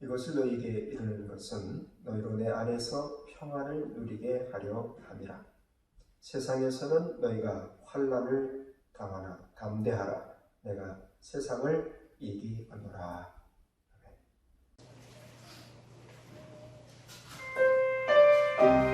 이것을 너희에게 이르는 것은 너희로 내 안에서 평안을 누리게 하려 함이라. 세상에서는 너희가 환난을 당하나 담대하라. 내가 세상을 이기노라. 너희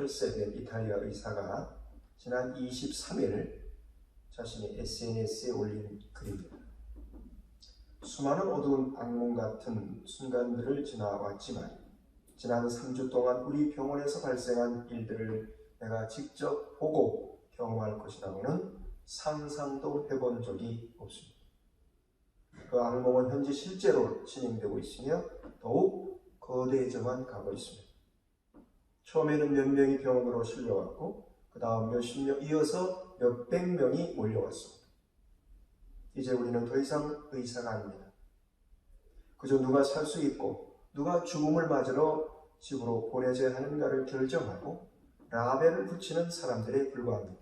38세 된 이탈리아 의사가 지난 23일 자신의 SNS에 올린 글입니다. 수많은 어두운 악몽 같은 순간들을 지나왔지만 지난 3주 동안 우리 병원에서 발생한 일들을 내가 직접 보고 경험할 것이라고는 상상도 해본 적이 없습니다. 그 악몽은 현재 실제로 진행되고 있으며 더욱 거대해져만 가고 있습니다. 처음에는 몇 명이 병원으로 실려왔고 그 다음 몇십 명 이어서 몇백 명이 몰려왔습니다. 이제 우리는 더 이상 의사가 아닙니다. 그저 누가 살 수 있고 누가 죽음을 맞으러 집으로 보내져야 하는가를 결정하고 라벨을 붙이는 사람들에 불과합니다.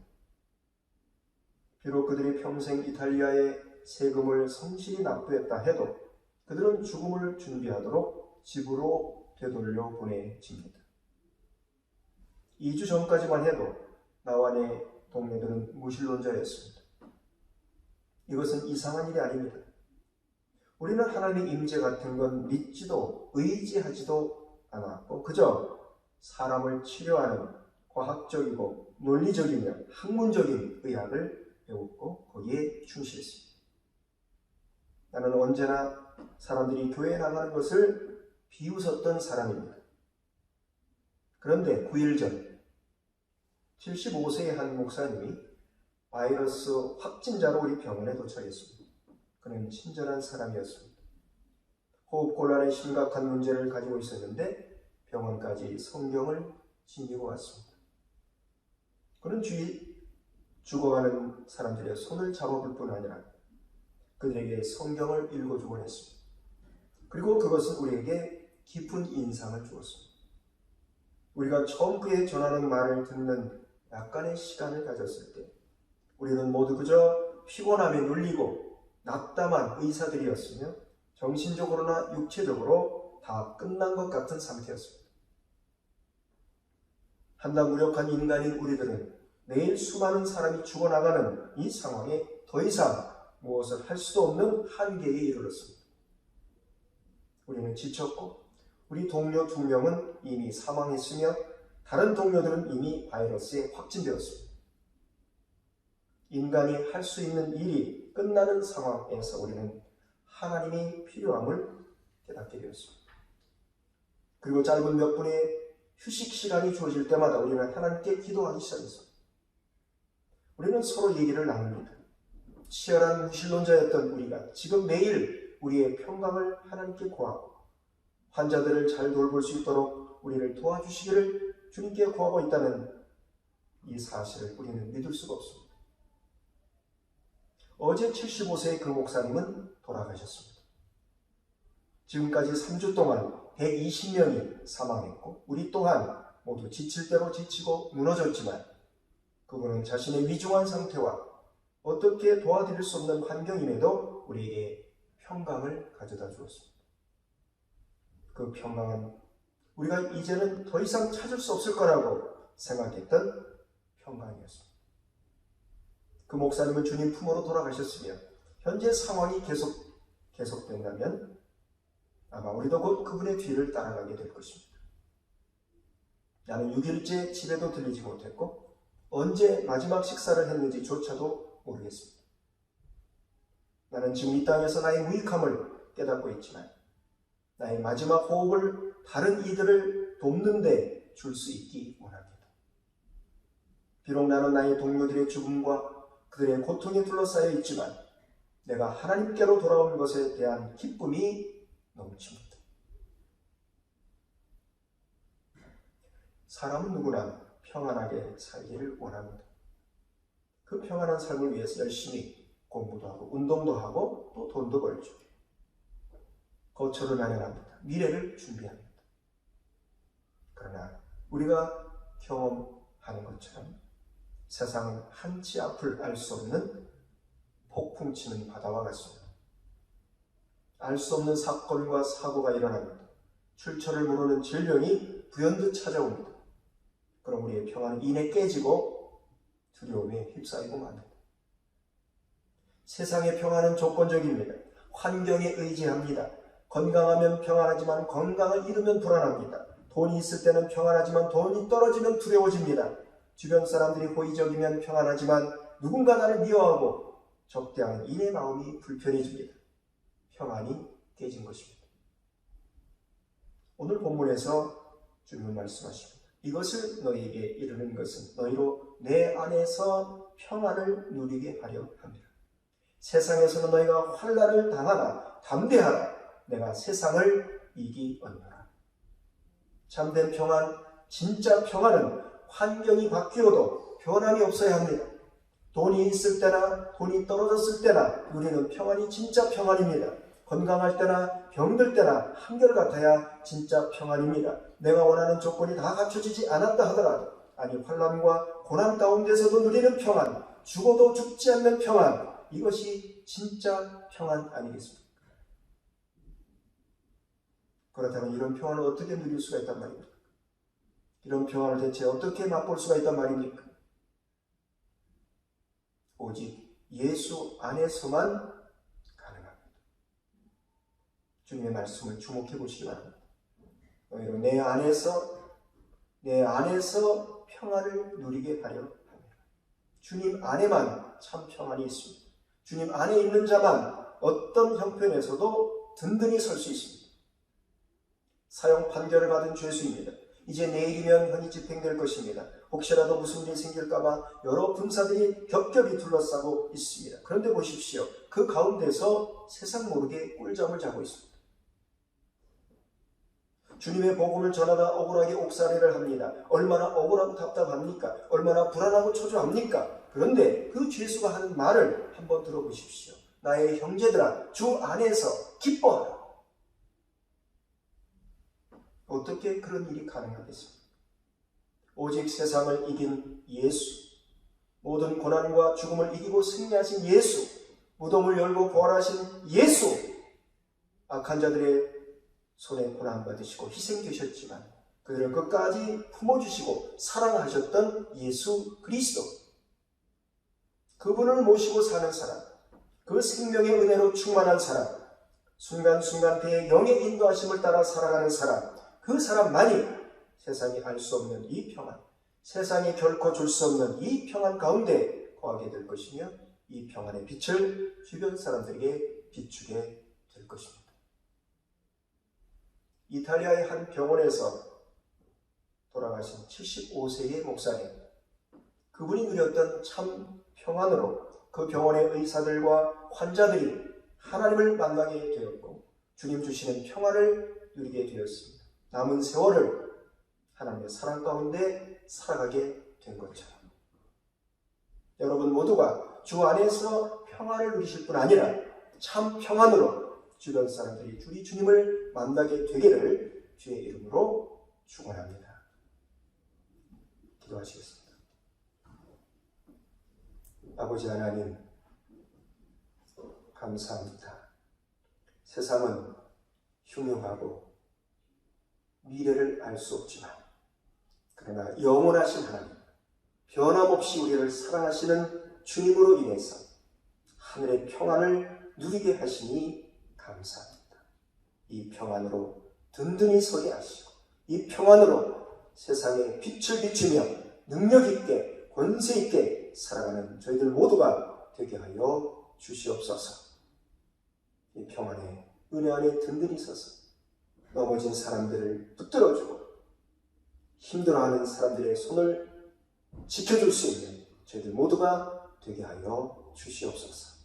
비록 그들이 평생 이탈리아에 세금을 성실히 납부했다 해도 그들은 죽음을 준비하도록 집으로 되돌려 보내집니다. 2주 전까지만 해도 나와 내 동료들은 무신론자였습니다. 이것은 이상한 일이 아닙니다. 우리는 하나님의 임재 같은 건 믿지도 의지하지도 않았고 그저 사람을 치료하는 과학적이고 논리적이며 학문적인 의학을 배웠고 거기에 충실했습니다. 나는 언제나 사람들이 교회에 나가는 것을 비웃었던 사람입니다. 그런데 9일 전 75세의 한 목사님이 바이러스 확진자로 우리 병원에 도착했습니다. 그는 친절한 사람이었습니다. 호흡곤란의 심각한 문제를 가지고 있었는데 병원까지 성경을 지니고 왔습니다. 그는 주위 죽어가는 사람들의 손을 잡아볼 뿐 아니라 그들에게 성경을 읽어주곤 했습니다. 그리고 그것은 우리에게 깊은 인상을 주었습니다. 우리가 처음 그의 전하는 말을 듣는 약간의 시간을 가졌을 때 우리는 모두 그저 피곤함에 눌리고 낙담한 의사들이었으며 정신적으로나 육체적으로 다 끝난 것 같은 상태였습니다. 한낱 무력한 인간인 우리들은 내일 수많은 사람이 죽어나가는 이 상황에 더 이상 무엇을 할 수도 없는 한계에 이르렀습니다. 우리는 지쳤고 우리 동료 두 명은 이미 사망했으며 다른 동료들은 이미 바이러스에 확진되었습니다. 인간이 할 수 있는 일이 끝나는 상황에서 우리는 하나님이 필요함을 깨닫게 되었습니다. 그리고 짧은 몇 분의 휴식 시간이 주어질 때마다 우리는 하나님께 기도하기 시작했습니다. 우리는 서로 얘기를 나눕니다. 치열한 무신론자였던 우리가 지금 매일 우리의 평강을 하나님께 구하고 환자들을 잘 돌볼 수 있도록 우리를 도와주시기를 주님께 구하고 있다는 이 사실을 우리는 믿을 수가 없습니다. 어제 75세의 그 목사님은 돌아가셨습니다. 지금까지 3주 동안 120명이 사망했고 우리 또한 모두 지칠 대로 지치고 무너졌지만 그분은 자신의 위중한 상태와 어떻게 도와드릴 수 없는 환경임에도 우리에게 평강을 가져다 주었습니다. 그 평강은 우리가 이제는 더 이상 찾을 수 없을 거라고 생각했던 평강이었습니다. 그 목사님은 주님 품으로 돌아가셨으며 현재 상황이 계속 계속된다면 아마 우리도 곧 그분의 뒤를 따라가게 될 것입니다. 나는 6일째 집에도 들리지 못했고 언제 마지막 식사를 했는지조차도 모르겠습니다. 나는 지금 이 땅에서 나의 무익함을 깨닫고 있지만 나의 마지막 호흡을 다른 이들을 돕는데 줄 수 있기 원합니다. 비록 나는 나의 동료들의 죽음과 그들의 고통에 둘러싸여 있지만 내가 하나님께로 돌아온 것에 대한 기쁨이 넘칩니다. 사람은 누구나 평안하게 살기를 원합니다. 그 평안한 삶을 위해서 열심히 공부도 하고 운동도 하고 또 돈도 벌죠. 거처를 마련합니다. 미래를 준비합니다. 그러나 우리가 경험하는 것처럼 세상은 한치 앞을 알 수 없는 폭풍 치는 바다와 같습니다. 알 수 없는 사건과 사고가 일어납니다. 출처를 모르는 질병이 불현듯 찾아옵니다. 그럼 우리의 평안은 이내 깨지고 두려움에 휩싸이고 맙니다. 세상의 평안은 조건적입니다. 환경에 의지합니다. 건강하면 평안하지만 건강을 잃으면 불안합니다. 돈이 있을 때는 평안하지만 돈이 떨어지면 두려워집니다. 주변 사람들이 호의적이면 평안하지만 누군가 나를 미워하고 적대하는 이내 마음이 불편해집니다. 평안이 깨진 것입니다. 오늘 본문에서 주님은 말씀하십니다. 이것을 너희에게 이르는 것은 너희로 내 안에서 평안을 누리게 하려 합니다. 세상에서는 너희가 환란을 당하나 담대하라. 내가 세상을 이기언노라. 참된 평안, 진짜 평안은 환경이 바뀌어도 변함이 없어야 합니다. 돈이 있을 때나 돈이 떨어졌을 때나 누리는 평안이 진짜 평안입니다. 건강할 때나 병들 때나 한결같아야 진짜 평안입니다. 내가 원하는 조건이 다 갖춰지지 않았다 하더라도 아니 환란과 고난 가운데서도 누리는 평안, 죽어도 죽지 않는 평안 이것이 진짜 평안 아니겠습니까? 그렇다면 이런 평안을 어떻게 누릴 수가 있단 말입니까? 이런 평안을 대체 어떻게 맛볼 수가 있단 말입니까? 오직 예수 안에서만 가능합니다. 주님의 말씀을 주목해 보시기 바랍니다. 너희로 내 안에서 내 안에서 평안을 누리게 하려 합니다. 주님 안에만 참 평안이 있습니다. 주님 안에 있는 자만 어떤 형편에서도 든든히 설 수 있습니다. 사형 판결을 받은 죄수입니다. 이제 내일이면 형이 집행될 것입니다. 혹시라도 무슨 일이 생길까봐 여러 군사들이 겹겹이 둘러싸고 있습니다. 그런데 보십시오. 그 가운데서 세상 모르게 꿀잠을 자고 있습니다. 주님의 복음을 전하다 억울하게 옥살이를 합니다. 얼마나 억울하고 답답합니까? 얼마나 불안하고 초조합니까? 그런데 그 죄수가 하는 말을 한번 들어보십시오. 나의 형제들아, 주 안에서 기뻐하라. 어떻게 그런 일이 가능하겠습니까? 오직 세상을 이긴 예수, 모든 고난과 죽음을 이기고 승리하신 예수, 무덤을 열고 부활하신 예수, 악한 자들의 손에 고난받으시고 희생되셨지만 그들을 끝까지 품어주시고 사랑하셨던 예수 그리스도, 그분을 모시고 사는 사람, 그 생명의 은혜로 충만한 사람, 순간순간 그의 영의 인도하심을 따라 살아가는 사람, 그 사람만이 세상이 알 수 없는 이 평안, 세상이 결코 줄 수 없는 이 평안 가운데 거하게 될 것이며 이 평안의 빛을 주변 사람들에게 비추게 될 것입니다. 이탈리아의 한 병원에서 돌아가신 75세의 목사님, 그분이 누렸던 참 평안으로 그 병원의 의사들과 환자들이 하나님을 만나게 되었고 주님 주시는 평안을 누리게 되었습니다. 남은 세월을 하나님의 사랑 가운데 살아가게 된 것처럼 여러분 모두가 주 안에서 평안을 누리실 뿐 아니라 참 평안으로 주변 사람들이 주리 주님을 만나게 되기를 주의 이름으로 축원합니다. 기도하시겠습니다. 아버지 하나님 감사합니다. 세상은 흉흉하고 미래를 알 수 없지만 그러나 영원하신 하나님 변함없이 우리를 사랑하시는 주님으로 인해서 하늘의 평안을 누리게 하시니 감사합니다. 이 평안으로 든든히 서게 하시고 이 평안으로 세상에 빛을 비추며 능력 있게 권세 있게 살아가는 저희들 모두가 되게 하여 주시옵소서. 이 평안에 은혜 안에 든든히 서서 넘어진 사람들을 붙들어주고 힘들어하는 사람들의 손을 지켜줄 수 있는 저희들 모두가 되게 하여 주시옵소서.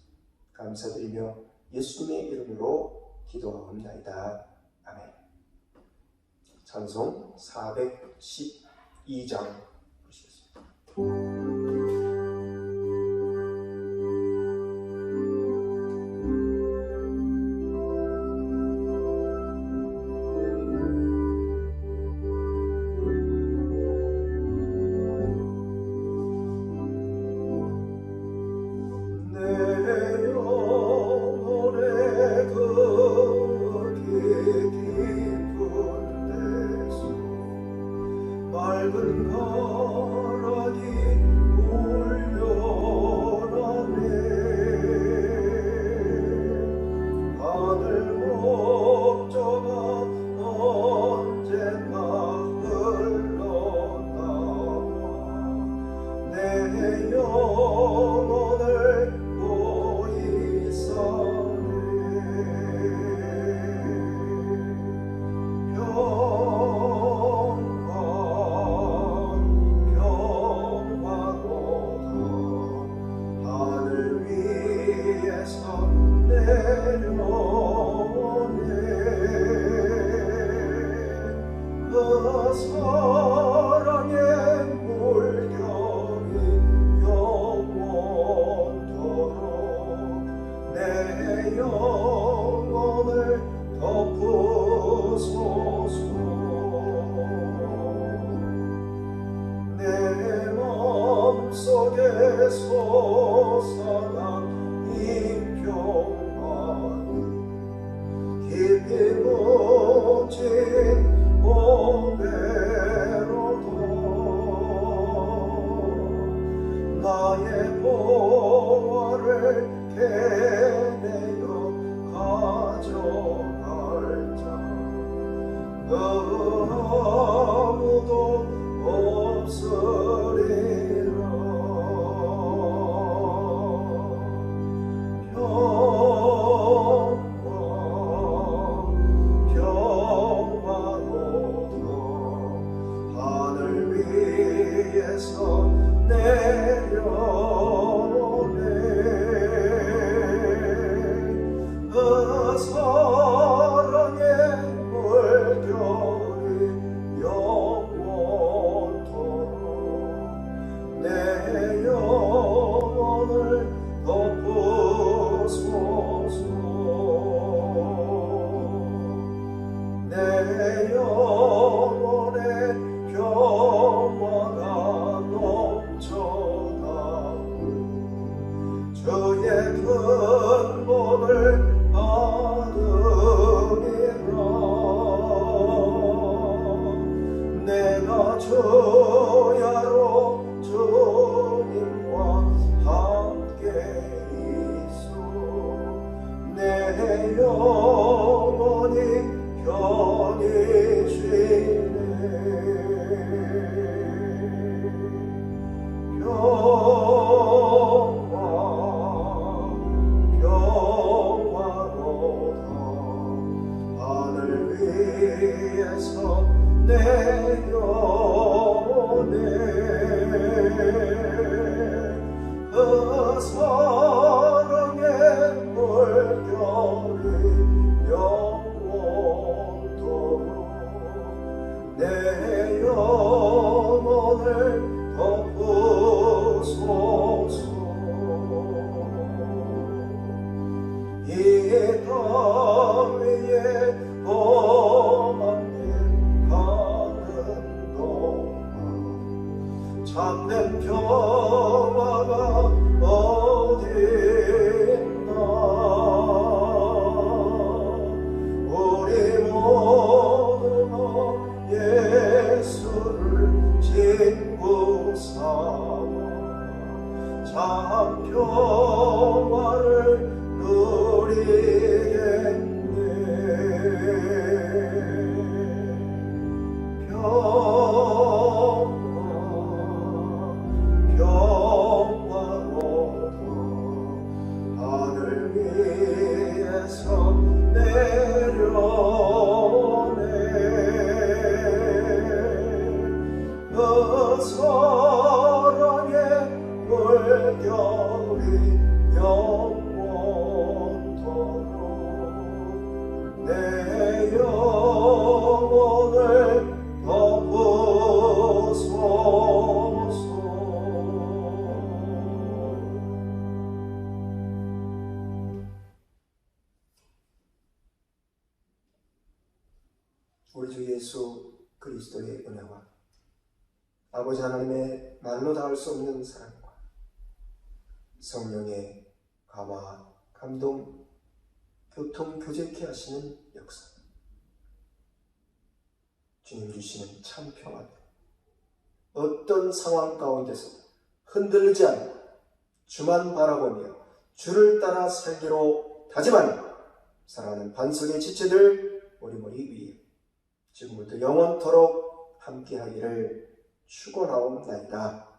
감사드리며 예수님의 이름으로 기도하옵나이다. 아멘. 찬송 412장 보시겠습니다. 영원히 변해 주님 주시는 참 평안. 어떤 상황 가운데서도 흔들리지 않고 주만 바라보며 주를 따라 살기로 다짐하는 사랑하는 반석의 지체들 우리 머리 위에 지금부터 영원토록 함께하기를 축원하옵나이다.